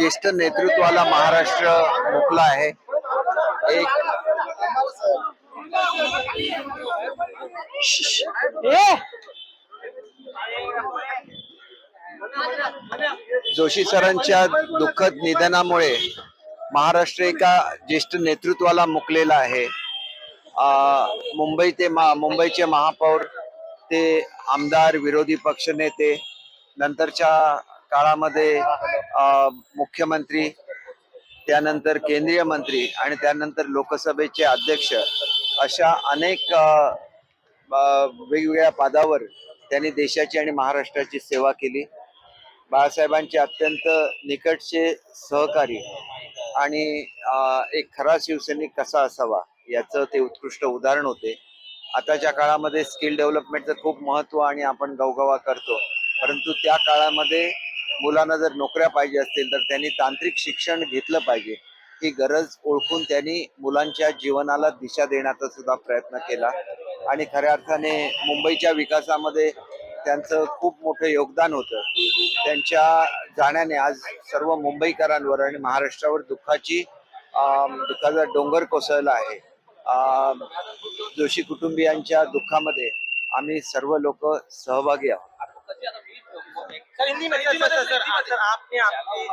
ज्येष्ठ नेतृत्वाला महाराष्ट्र मुकला आहे. एक. जोशी सरांच्या दुःखद निधनामुळे महाराष्ट्र एका ज्येष्ठ नेतृत्वाला मुकलेला आहे. मुंबई ते मा मुंबईचे महापौर ते आमदार विरोधी पक्षनेते नंतरच्या काळामध्ये मुख्यमंत्री त्यानंतर केंद्रीय मंत्री आणि त्यानंतर लोकसभेचे अध्यक्ष अशा अनेक वेगवेगळ्या पदावर त्यांनी देशाची आणि महाराष्ट्राची सेवा केली. बाळासाहेबांचे अत्यंत निकटचे सहकारी आणि एक खरा शिवसैनिक कसा असावा याचं ते उत्कृष्ट उदाहरण होते. आताच्या काळामध्ये स्किल डेव्हलपमेंटचं खूप महत्त्व आणि आपण गवगवा करतो. परंतु त्या काळामध्ये मुलांना जर नोकऱ्या पाहिजे असतील तर त्यांनी तांत्रिक शिक्षण घेतलं पाहिजे. ही गरज ओळखून त्यांनी मुलांच्या जीवनाला दिशा देण्याचा सुद्धा प्रयत्न केला. आणि खऱ्या अर्थाने मुंबईच्या विकासामध्ये त्यांचं खूप मोठं योगदान होतं. त्यांच्या जाण्याने आज सर्व मुंबईकरांवर आणि महाराष्ट्रावर दुःखाची अं, दुःखाचा डोंगर कोसळला आहे. अं, जोशी कुटुंबियांच्या दुःखामध्ये आम्ही सर्व लोक सहभागी आहोत. सर हिंदी में सर सर सर सर आपने आपकी